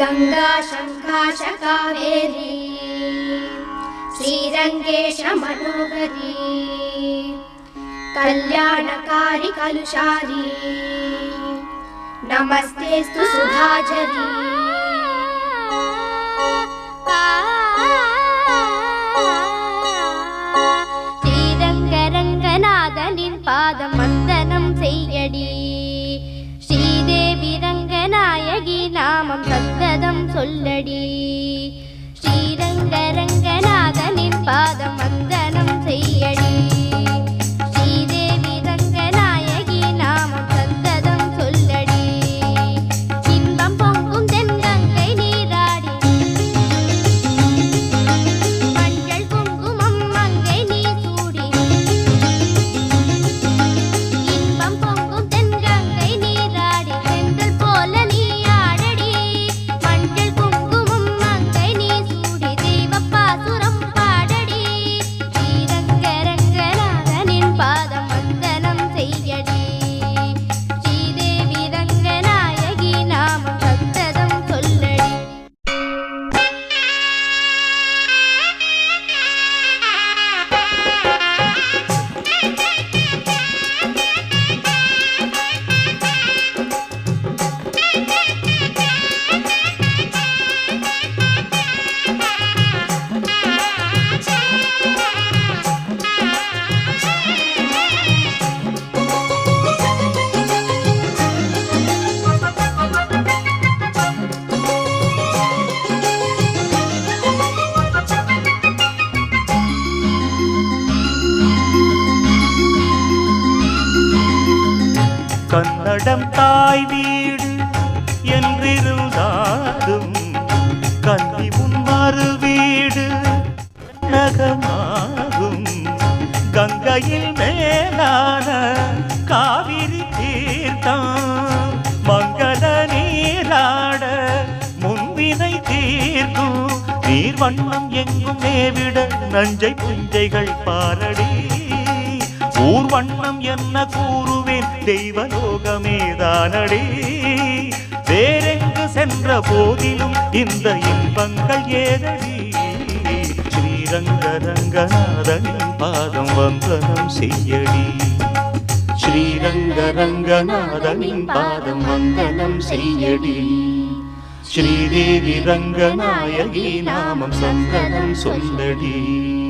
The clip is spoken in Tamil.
गङ्गा शङ्काश कावेरी श्रीरङ्गेश मनोहरी कल्याणकारि कलुषारी नमस्तेऽस्तु सुधाचरी ஸ்ரீரங்கரங்கநாதனின் பாதம் வந்தனம் செய்யடி ஸ்ரீதேவி ரங்கநாயகி நாமம் சந்ததம் சொல்லடி. ஸ்ரீரங்கரங்கநாதனின் பா கன்னடம் தாய் வீடு என்றிருந்தாலும் கல்வி உன் மறு வீடு நகமாகும். கங்கையில் மேலான காவிரி தீர்த்தான் மங்கள நீராட முன்வினை தீர்க்கும். நீர் வண்ணம் எங்கும் மேவிட நஞ்சை புஞ்சைகள் பாரடி. ஊர் வண்ணம் என்ன கூறுவே தெய்வலோகமேதானடி. வேறெங்கு சென்ற போதிலும் இந்த இன்பங்கள் ஏதடி. ஸ்ரீரங்க ரங்கநாதனின் பாதம் வந்தனம் செய்யடி. ஸ்ரீரங்க ரங்கநாதனின் பாதம் வந்தனம் செய்யடி. ஸ்ரீதேவி ரங்கநாயகி நாமம் சந்தனம் சொல்லடி